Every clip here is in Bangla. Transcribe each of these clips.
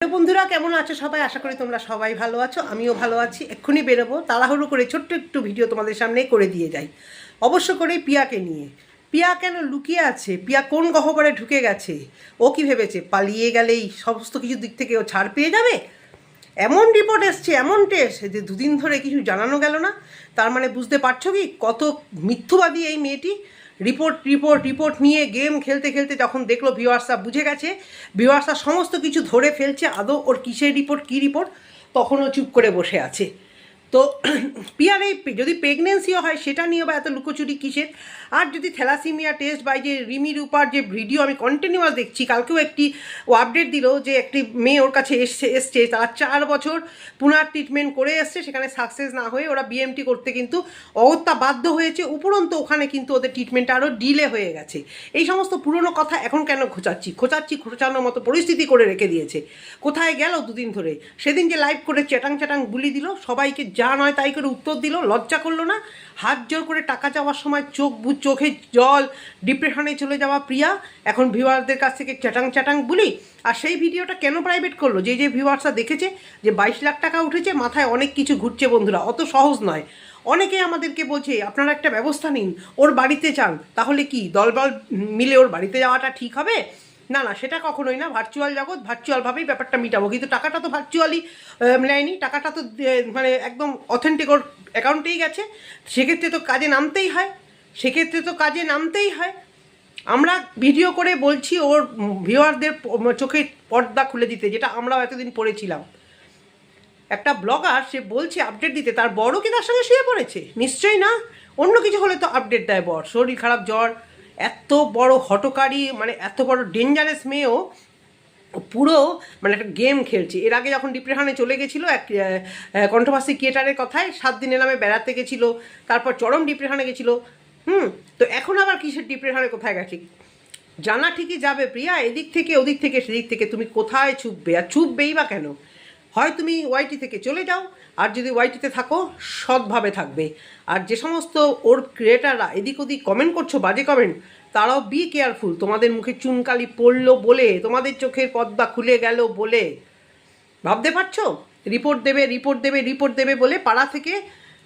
হ্যালো বন্ধুরা, কেমন আছো সবাই? আশা করি তোমরা সবাই ভালো আছো, আমিও ভালো আছি। এক্ষুনি বেরোবো। তাড়াহুড়ো করে ছোট্ট একটু ভিডিও তোমাদের সামনে করে দিয়ে যাই। অবশ্য করে পিয়াকে নিয়ে। পিয়া কেন লুকিয়ে আছে? পিয়া কোন গহ্বরে ঢুকে গেছে? ও কি ভেবেছে, পালিয়ে গেলেই সমস্ত কিছু দিক থেকে ও ছাড় পেয়ে যাবে? এমন রিপোর্ট এসছে, এমন টেস্ট যে দুদিন ধরে কিছু জানানো গেল না। তার মানে বুঝতে পারছ কি, কত মিথ্যবাদী এই মেয়েটি। রিপোর্ট রিপোর্ট রিপোর্ট নিয়ে গেম খেলতে খেলতে যখন দেখল ভিওয়ার্সরা বুঝে গেছে ভিওয়ার্সরা সমস্ত কিছু ধরে ফেলছে, আদৌ ওর কিসের রিপোর্ট কী রিপোর্ট তখনও চুপ করে বসে আছে। তো পিয়ার যদি প্রেগনেন্সিও হয়, সেটা নিয়ে বা এত লুকোচুরি কিসের? আর যদি থ্যালাসিমিয়া টেস্ট বা যে রিমি রূপার যে ভিডিও আমি কন্টিনিউয়াস দেখছি, কালকেও একটি ও আপডেট দিল যে একটি মেয়ে ওর কাছে এসছে এসছে, তার চার বছর পুনার ট্রিটমেন্ট করে এসছে, সেখানে সাকসেস না হয়ে ওরা বিএমটি করতে কিন্তু অগত্যা বাধ্য হয়েছে। উপরন্ত ওখানে কিন্তু ওদের ট্রিটমেন্ট আরও ডিলে হয়ে গেছে। এই সমস্ত পুরনো কথা এখন কেন খোঁচাচ্ছি? খোঁচাচ্ছি খোঁচানোর মতো পরিস্থিতি করে রেখে দিয়েছে। কোথায় গেল দুদিন ধরে? সেদিন যে লাইভ করে চ্যাটাং চ্যাটাং বুলি দিল, সবাইকে যা নয় তাই করে উত্তর দিল, লজ্জা করল না। হাত জোর করে টাকা চাওয়ার সময় চোখ চোখে জল ডিপ্রেশনে চলে যাওয়া প্রিয়া। এখন ভিউয়ারদের কাছ থেকে চ্যাটাং চ্যাটাং বলি। আর সেই ভিডিওটা কেন প্রাইভেট করল? যে যে ভিউয়ার্সরা দেখেছে যে বাইশ লাখ টাকা উঠেছে, মাথায় অনেক কিছু ঘুরছে বন্ধুরা, অত সহজ নয়। অনেকে আমাদেরকে বলছে, আপনারা একটা ব্যবস্থা নিন, ওর বাড়িতে চান তাহলে কি, দলবল মিলে ওর বাড়িতে যাওয়াটা ঠিক হবে? না না, সেটা কখনোই না ভার্চুয়াল জগৎ ভার্চুয়ালভাবেই ব্যাপারটা মিটাবো। কিন্তু টাকাটা তো ভার্চুয়ালি নেয়নি, টাকাটা তো মানে একদম অথেন্টিক ওর অ্যাকাউন্টেই গেছে। সেক্ষেত্রে তো কাজে নামতেই হয়, সেক্ষেত্রে তো কাজে নামতেই হয়। আমরা ভিডিও করে বলছি ওর ভিউয়ারদের চোখে পর্দা খুলে দিতে, যেটা আমরাও এতদিন পড়েছিলাম। একটা ব্লগার সে বলছে আপডেট দিতে, তার বড় কি তার সঙ্গে শুয়ে পড়েছে? নিশ্চয়ই না। অন্য কিছু হলে তো আপডেট দেয় বর, শরীর খারাপ, জ্বর এত বড় হটকারী মানে এত বড় ডেঞ্জারাস মেয়েও পুরো মানে একটা গেম খেলছে। এর আগে যখন ডিপ্রেশনে চলে গেছিল, এক কণ্ঠভাষী ক্রিয়েটারের কথায়, সাত দিনের নামে বেড়াতে গেছিল, তারপর চরম ডিপ্রেশনে গেছিল। হুম, তো এখন আবার কিসের ডিপ্রেশনে কোথায় গেছে? জানা ঠিকই যাবে, প্রিয়া, এদিক থেকে ওদিক থেকে, সেদিক থেকে। তুমি কোথায় চুপবে? আর ছুপবেই বা কেন? হয় তুমি ওয়াইটি থেকে চলে যাও আর যদি ওয়াইটিতে থাকো, সৎভাবে থাকবে। আর যে সমস্ত ওর ক্রিয়েটাররা এদিক ওদিক কমেন্ট করছ, বাজে কমেন্ট তারাও বি কেয়ারফুল তোমাদের মুখে চুনকালি পড়ল বলে, তোমাদের চোখের পদ্মা খুলে গেল বলে। ভাবতে পারছ? রিপোর্ট দেবে রিপোর্ট দেবে রিপোর্ট দেবে বলে পাড়া থেকে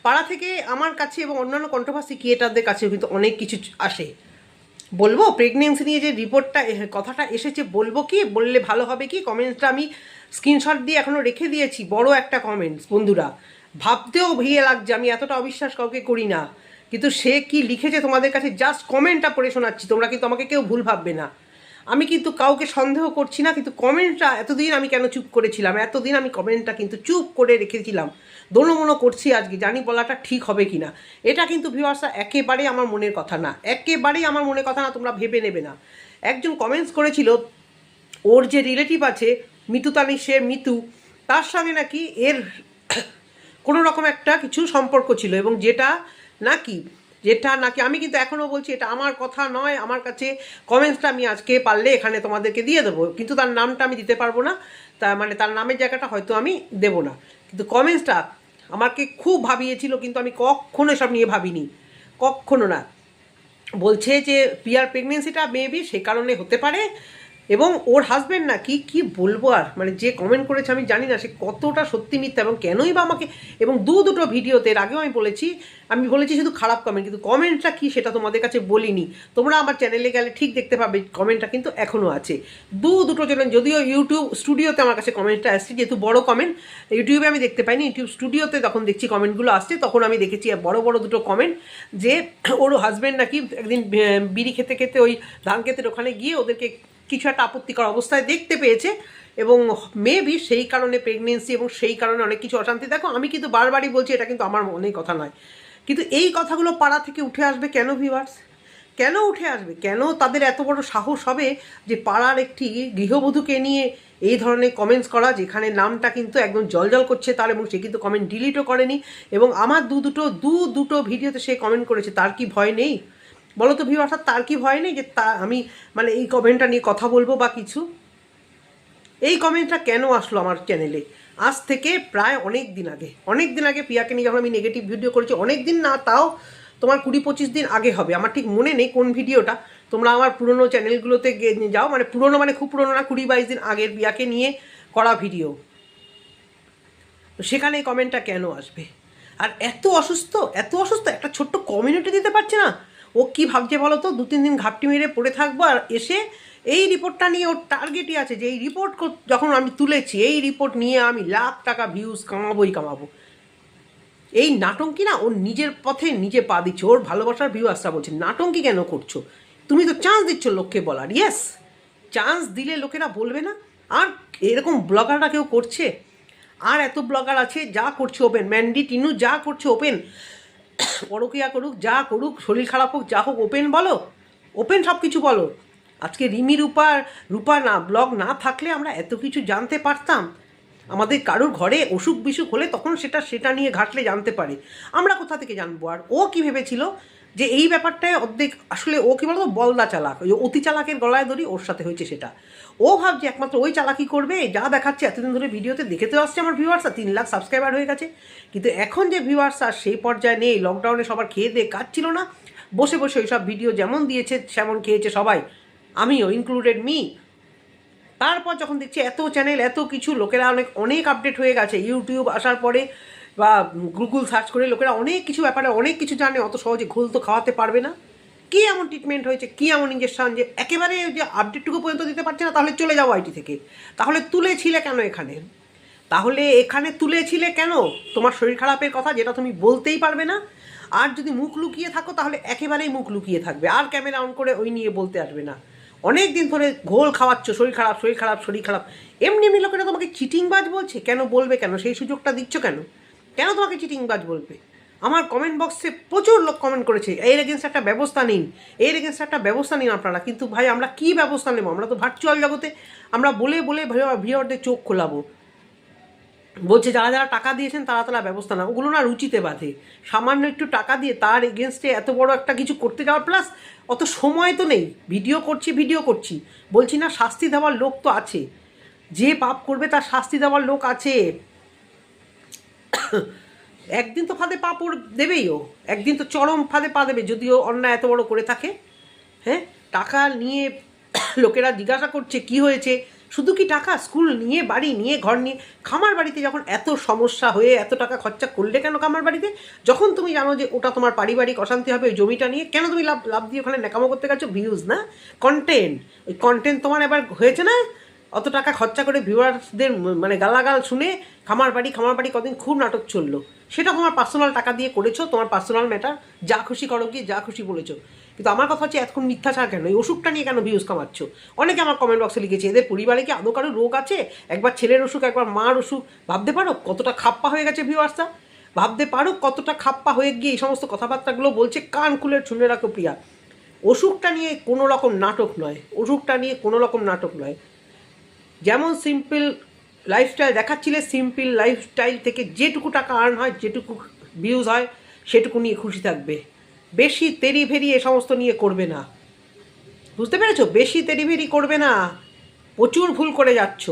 পাড়া থেকে আমার কাছে এবং অন্যান্য কন্ট্রোভার্সি ক্রিয়েটারদের কাছেও কিন্তু অনেক কিছু আসে। বলব? প্রেগনেন্সি নিয়ে যে রিপোর্টটা কথাটা এসেছে, বলব কি? বললে ভালো হবে কি? কমেন্টসটা আমি স্ক্রিনশট দিয়ে এখনও রেখে দিয়েছি, বড় একটা কমেন্টস বন্ধুরা। ভাবতেও ভিয়ে লাগছে, আমি এতটা অবিশ্বাস কাউকে করি না। কিন্তু সে কি লিখেছে তোমাদের কাছে? জাস্ট কমেন্টটা পড়ে শোনাচ্ছি, তোমরা কিন্তু আমাকে কেউ ভুল ভাববে না। আমি কিন্তু কাউকে সন্দেহ করছি না, কিন্তু কমেন্টটা, এতদিন আমি কেন চুপ করেছিলাম? এতদিন আমি কমেন্টটা কিন্তু চুপ করে রেখেছিলাম। দোনো করছি আজকে, জানি বলাটা ঠিক হবে কি না এটা কিন্তু ভিউয়ার্সরা একেবারেই আমার মনের কথা না। একেবারেই আমার মনের কথা না, তোমরা ভেবে নেবে না। একজন কমেন্টস করেছিল, ওর যে রিলেটিভ আছে মিতু তানি সে মিতু, তার সঙ্গে নাকি এর কোনো রকম একটা কিছু সম্পর্ক ছিল এবং যেটা নাকি যেটা নাকি আমি কিন্তু এখনও বলছি, এটা আমার কথা নয়, আমার কাছে কমেন্টসটা আমি আজকে পারলে এখানে তোমাদেরকে দিয়ে দেবো। কিন্তু তার নামটা আমি দিতে পারব না, তা মানে তার নামের জায়গাটা হয়তো আমি দেবো না। কিন্তু কমেন্টসটা আমাকে খুব ভাবিয়েছিল, কিন্তু আমি কখনো এসব নিয়ে ভাবিনি। কখনো না। বলছে যে পিয়ার প্রেগনেন্সিটা মেবি সে কারণে হতে পারে এবং ওর হাজব্যান্ড নাকি কি কি বলব আর? মানে যে কমেন্ট করেছে আমি জানি না, সে কতটা সত্যি মিথ্যা এবং কেনই বা আমাকে, এবং দু দুটো ভিডিওতে এর আগেও আমি বলেছি আমি বলেছি শুধু খারাপ কমেন্ট কিন্তু কমেন্টটা কি সেটা তোমাদের কাছে বলিনি। তোমরা আমার চ্যানেলে গেলে ঠিক দেখতে পাবে কমেন্টটা কিন্তু এখনও আছে। দু দুটো চ্যানেল যদিও ইউটিউব স্টুডিওতে আমার কাছে কমেন্টটা আসছে, যেহেতু বড় কমেন্ট ইউটিউবে আমি দেখতে পাইনি ইউটিউব স্টুডিওতে তখন দেখছি কমেন্টগুলো আসছে, তখন আমি দেখেছি বড় বড় দুটো কমেন্ট যে, ওর হাজব্যান্ড নাকি একদিন বিড়ি খেতে খেতে ওই ধান খেতের ওখানে গিয়ে ওদেরকে কিছু একটা আপত্তিকর অবস্থায় দেখতে পেয়েছে এবং মেবি সেই কারণে প্রেগনেন্সি এবং সেই কারণে অনেক কিছু অশান্তি। দেখো, আমি কিন্তু বারবারই বলছি, এটা কিন্তু আমার মনের কথা নয়। কিন্তু এই কথাগুলো পাড়া থেকে উঠে আসবে কেন ভিভার্স কেন উঠে আসবে? কেন তাদের এত বড় সাহস হবে যে পাড়ার একটি গৃহবধূকে নিয়ে এই ধরনের কমেন্টস করা, যেখানে নামটা কিন্তু একদম জলজল করছে তার এবং সে কিন্তু কমেন্ট ডিলিটও করেনি এবং আমার দু দুটো দু দুটো ভিডিওতে সে কমেন্ট করেছে, তার কি ভয় নেই? বলো তো ভিউ অর্থাৎ তার কি ভয় নেই যে তা, আমি মানে এই কমেন্টটা নিয়ে কথা বলব বা কিছু? এই কমেন্টটা কেন আসলো আমার চ্যানেলে আজ থেকে প্রায় অনেক দিন আগে, অনেক দিন আগে পিয়াকে নিয়ে যখন আমি নেগেটিভ ভিডিও করেছি, অনেক দিন না, তাও তোমার কুড়ি পঁচিশ দিন আগে হবে। আমার ঠিক মনে নেই কোন ভিডিওটা তোমরা আমার পুরনো চ্যানেলগুলোতে যাও মানে পুরনো মানে খুব পুরনো না, কুড়ি বাইশ দিন আগের পিয়াকে নিয়ে করা ভিডিও তো সেখানে এই কমেন্টটা কেন আসবে? আর এত অসুস্থ এত অসুস্থ, একটা ছোট্ট কমিউনিটি দিতে পারছে না। ও কি ভাবছে বলো তো? দু তিন দিন ঘাপটি মেরে পড়ে থাকব আর এসে এই রিপোর্টটা নিয়ে ওর টার্গেটই আছে যে এই রিপোর্ট যখন আমি তুলেছি, এই রিপোর্ট নিয়ে আমি লাখ টাকা ভিউজ কামাবোই কামাবো। এই নাটঙ্কি না? ওর নিজের পথে নিজে পা দিচ্ছে, ওর ভালোবাসার ভিউ আসটা বলছে নাটঙ্কি কেন করছ? তুমি তো চান্স দিচ্ছ লোককে বলার ইয়েস চান্স দিলে লোকেরা বলবে না? আর এরকম ব্লগাররা কেউ করছে? আর এত ব্লগার আছে, যা করছে ওপেন ম্যান্ডি টিনু যা করছে ওপেন পরকিয়া করুক, যা করুক, শরীর খারাপ হোক, যা হোক, ওপেন বলো। ওপেন সব কিছু বলো। আজকে রিমি রূপার রূপা না, ব্লগ না থাকলে আমরা এত কিছু জানতে পারতাম। আমাদের কারোর ঘরে অসুখ বিসুখ হলে তখন সেটা সেটা নিয়ে ঘাটলে জানতে পারে। আমরা কোথা থেকে জানব? আর ও কী ভেবেছিল? যে এই ব্যাপারটায় অর্ধেক আসলে ও কি বলতো, বলদা চালাক। ওই অতি চালাকের গলায় ধরি ওর সাথে হয়েছে সেটা। ও ভাবছে একমাত্র ওই চালাকি করবে, যা দেখাচ্ছে এতদিন ধরে ভিডিওতে। দেখে তো আসছে আমার ভিউয়ার্সরা তিন লাখ সাবস্ক্রাইবার হয়ে গেছে। কিন্তু এখন যে ভিউয়ার্স আর সেই পর্যায়ে নেই লকডাউনে সবার খেয়ে দিয়ে কাজ ছিল না। বসে বসে ওই সব ভিডিও যেমন দিয়েছে, সেমন খেয়েছে সবাই। আমিও ইনক্লুডেড মি তারপর যখন দেখছি এত চ্যানেল এত কিছু, লোকেরা অনেক অনেক আপডেট হয়ে গেছে। ইউটিউব আসার পরে বা গুগল সার্চ করে লোকেরা অনেক কিছু ব্যাপারে অনেক কিছু জানে, অত সহজে ঘোল তো খাওয়াতে পারবে না। কী এমন ট্রিটমেন্ট হয়েছে, কী এমন ইঞ্জেকশন যে একেবারে যে আপডেটটুকু পর্যন্ত দিতে পারছে না, তাহলে চলে যাও আইটি থেকে। তাহলে তুলেছিলে কেন এখানে? তাহলে এখানে তুলেছিলে কেন? তোমার শরীর খারাপের কথা যেটা তুমি বলতেই পারবে না। আর যদি মুখ লুকিয়ে থাকো, তাহলে একেবারেই মুখ লুকিয়ে থাকবে। আর ক্যামেরা অন করে ওই নিয়ে বলতে আসবে না। অনেক দিন ধরে ঘোল খাওয়াচ্ছ, শরীর খারাপ শরীর খারাপ শরীর খারাপ। এমনি এমনি লোকেরা তোমাকে চিটিংবাজ বলছে? কেন বলবে কেন? সেই সুযোগটা দিচ্ছ কেন? কেন তোমাকে চিটিংবাজ বলবে? আমার কমেন্ট বক্সে প্রচুর লোক কমেন্ট করেছে, এর এগেনস্ট একটা ব্যবস্থা নিন, এর এগেনস্ট একটা ব্যবস্থা নিন আপনারা, কিন্তু ভাই আমরা কি ব্যবস্থা নেব? আমরা তো ভার্চুয়াল জগতে, আমরা বলে বলে ভিওরদের চোখ খোলাবো। বলছে যারা যারা টাকা দিয়েছেন তারা তারা ব্যবস্থা না ওগুলো না রুচিতে বাঁধে। সামান্য একটু টাকা দিয়ে তার এগেনস্টে এত বড় একটা কিছু করতে যাওয়ার প্লাস অত সময় তো নেই। ভিডিও করছি ভিডিও করছি। বলছি না, শাস্তি দেওয়ার লোক তো আছে। যে পাপ করবে তার শাস্তি দেওয়ার লোক আছে। একদিন তো ফাঁদে পা পড়, দেবেই ও। একদিন তো চরম ফাঁদে পা দেবে, যদিও অন্যায় এত বড় করে থাকে। হ্যাঁ? টাকা নিয়ে লোকেরা জিজ্ঞাসা করছে, কি হয়েছে? শুধু কি টাকা? স্কুল নিয়ে, বাড়ি নিয়ে, ঘর নিয়ে? খামার বাড়িতে যখন এত সমস্যা হয়ে এত টাকা খরচা করলে কেন খামার বাড়িতে? যখন তুমি জানো যে ওটা তোমার পারিবারিক অশান্তি হবে, ওই জমিটা নিয়ে, কেন তুমি লাভ লাভ দিয়ে ওখানে ন্যাকামো করতে গেছো? ভিউজ না? কন্টেন্ট ওই কন্টেন্ট তোমার এবার হয়েছে না? অত টাকা খরচা করে ভিউয়ার্সদের মানে গালাগাল শুনে খামার বাড়ি খামার বাড়ি কদিন খুব নাটক চলল। সেটা তোমার পার্সোনাল টাকা দিয়ে করেছ, তোমার পার্সোনাল ম্যাটার যা খুশি করো গিয়ে যা খুশি বলেছ। কিন্তু আমার কথা হচ্ছে এতক্ষণ মিথ্যাচার কেন? এই ওষুধটা নিয়ে কেন ভিউজ কামাচ্ছ? অনেকে আমার কমেন্ট বক্সে লিখেছে, এদের পরিবারে কি আদৌ কারও রোগ আছে? একবার ছেলের অসুখ, একবার মার অসুখ, ভাবতে পারো কতটা খাপ্পা হয়ে গেছে ভিউয়ার্সটা ভাবতে পারো কতটা খাপ্পা হয়ে গিয়ে এই সমস্ত কথাবার্তাগুলো বলছে কান খুলে শুনে রাখো প্রিয়া। অসুখটা নিয়ে কোনো রকম নাটক নয়। অসুখটা নিয়ে কোনো রকম নাটক নয়। যেমন সিম্পল লাইফস্টাইল দেখাচ্ছিলে সিম্পল লাইফস্টাইল থেকে যেটুকু টাকা আর্ন হয়, যেটুকু ভিউজ হয়, সেটুকু নিয়ে খুশি থাকবে। বেশি তেরি ভেরি এ সমস্ত নিয়ে করবে না। বুঝতে পেরেছ? বেশি তেরি ভেরি করবে না। প্রচুর ভুল করে যাচ্ছ।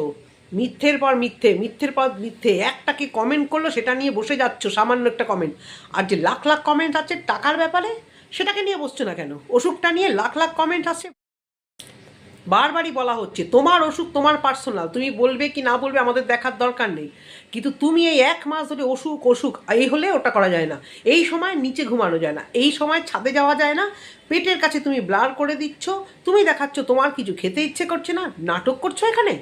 মিথ্যের পর মিথ্যে, মিথ্যের পর মিথ্যে। একটা কি কমেন্ট করল, সেটা নিয়ে বসে যাচ্ছ, সামান্য একটা কমেন্ট আর যে লাখ লাখ কমেন্ট আছে টাকার ব্যাপারে, সেটাকে নিয়ে বসছো না কেন? অসুখটা নিয়ে লাখ লাখ কমেন্ট আছে বারবারই বলা হচ্ছে, তোমার অসুখ তোমার পার্সোনাল তুমি বলবে কি না বলবে আমাদের দেখার দরকার নেই। কিন্তু তুমি এই এক মাস ধরে অসুখ অসুখ, এই হলে ওটা করা যায় না। এই সময় নিচে ঘুমানো যায় না, এই সময় ছাদে যাওয়া যায় না। পেটের কাছে তুমি ব্লার করে দিচ্ছ, তুমি দেখাচ্ছ তোমার কিছু খেতে ইচ্ছে করছে না, নাটক করছ এখানে?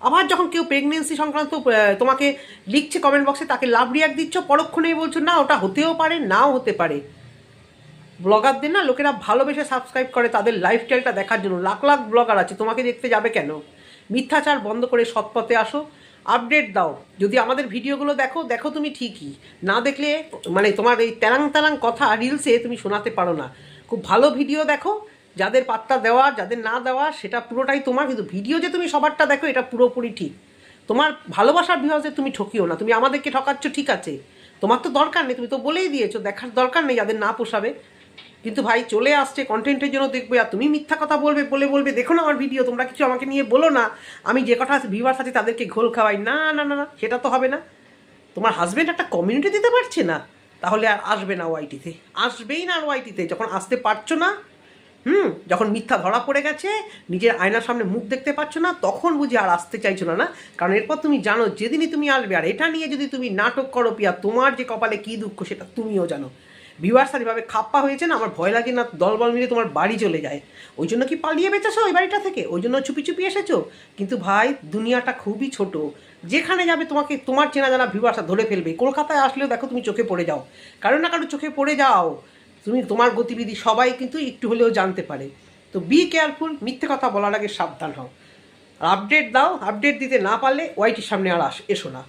আবার যখন কেউ প্রেগনেন্সি সংক্রান্ত তোমাকে লিখছে কমেন্ট বক্সে তাকে লাভ রিয়াক্ট দিচ্ছ, পরক্ষণেই বলছো, না, ওটা হতেও পারে, নাও হতে পারে। ব্লগারদের না, লোকেরা ভালোবেসে সাবস্ক্রাইব করে তাদের লাইফস্টাইলটা দেখার জন্য। লাখ লাখ ব্লগার আছে, তোমাকে দেখতে যাবে কেন? মিথ্যাচার বন্ধ করে সৎপথে আসো। আপডেট দাও। যদি আমাদের ভিডিওগুলো দেখো দেখো তুমি ঠিকই। না দেখলে মানে তোমার এই তেরাং তেরাং কথা রিলসে তুমি শোনাতে পারো না। খুব ভালো ভিডিও দেখো, যাদের পাত্তা দেওয়া যাদের না দেওয়া সেটা পুরোটাই তোমার। কিন্তু ভিডিও যে তুমি সবারটা দেখো, এটা পুরোপুরি ঠিক। তোমার ভালোবাসার ভিউজে তুমি ঠকিও না। তুমি আমাদেরকে ঠকাচ্ছ, ঠিক আছে। তোমার তো দরকার নেই, তুমি তো বলেই দিয়েছ, দেখার দরকার নেই যাদের না পোষাবে। কিন্তু ভাই চলে আসছে কন্টেন্টের জন্য দেখবে, আর তুমি মিথ্যা কথা বলবে, বলে বলবে, দেখো না আমার ভিডিও তোমরা কিছু আমাকে নিয়ে বলো না। আমি যে কথা ভিউয়ার্স আছে তাদেরকে ঘোল খাওয়াই। না না না না, সেটা তো হবে না। তোমার হাজব্যান্ড একটা কমিউনিটি দিতে পারছে না? তাহলে আর আসবে না ওয়াইটিতে আসবেই না আর ওয়াইটিতে যখন আসতে পারছ না, হুম, যখন মিথ্যা ধরা পড়ে গেছে, নিজের আয়নার সামনে মুখ দেখতে পাচ্ছ না, তখন বুঝি আর আসতে চাইছো না না? কারণ এরপর তুমি জানো, যেদিনই তুমি আসবে, আর এটা নিয়ে যদি তুমি নাটক করো, পিয়া, তোমার যে কপালে কী দুঃখ, সেটা তুমিও জানো। ভিউয়ার্স আর এভাবে খাপ্পা হয়েছে না? আমার ভয় লাগে না, দলবল মিলে তোমার বাড়ি চলে যায়। ওই জন্য কি পালিয়ে বেঁচেছো ওই বাড়িটা থেকে? ওই জন্য চুপি চুপি এসেছ? কিন্তু ভাই, দুনিয়াটা খুবই ছোট। যেখানে যাবে তোমাকে তোমার চেনা জানা ভিউয়ার্সরা ধরে ফেলবে। কলকাতায় আসলেও দেখো তুমি চোখে পড়ে যাও। কারও না কারও চোখে পড়ে যাও। তুমি তোমার গতিবিধি সবাই কিন্তু একটু হলেও জানতে পারে। তো বি কেয়ারফুল মিথ্যে কথা বলার আগে সাবধান হও। আর আপডেট দাও আপডেট দিতে না পারলে ওয়াইটির সামনে আর আস, এসো না।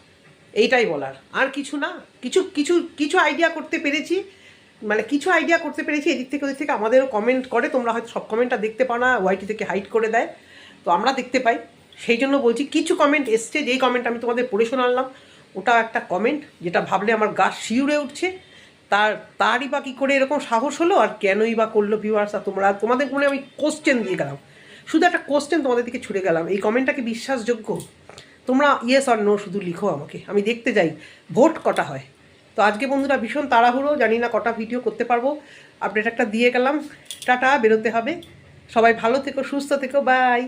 এইটাই বলার। আর কিছু না, কিছু কিছু কিছু আইডিয়া করতে পেরেছি। মানে কিছু আইডিয়া করতে পেরেছি, এদিক থেকে ওদিক থেকে আমাদেরও কমেন্ট করে, তোমরা হয়তো সব কমেন্টটা দেখতে পাও না ওয়াইটি থেকে হাইড করে দেয়। তো আমরা দেখতে পাই। সেই জন্য বলছি, কিছু কমেন্ট এসছে, যেই কমেন্ট আমি তোমাদের পড়ে শোনালাম, ওটাও একটা কমেন্ট যেটা ভাবলে আমার গা শিউরে উঠছে। তার, তারই বা কী করে এরকম সাহস হলো, আর কেনই বা করল ভিউয়ার্সরা তোমরা, তোমাদের মনে আমি কোশ্চেন দিয়ে গেলাম। শুধু একটা কোশ্চেন তোমাদের দিকে ছুড়ে গেলাম। এই কমেন্টটাকে বিশ্বাসযোগ্য? তোমরা ইয়েস আর নো শুধু লিখো আমাকে। আমি দেখতে যাই ভোট কটা হয়? তো আজকে বন্ধুরা ভীষণ তাড়াহুড়ো, জানি না কটা ভিডিও করতে পারব। আপডেট একটা দিয়ে গেলাম। টাটা, বেরোতে হবে। সবাই ভালো থেকো, সুস্থ থেকো বাই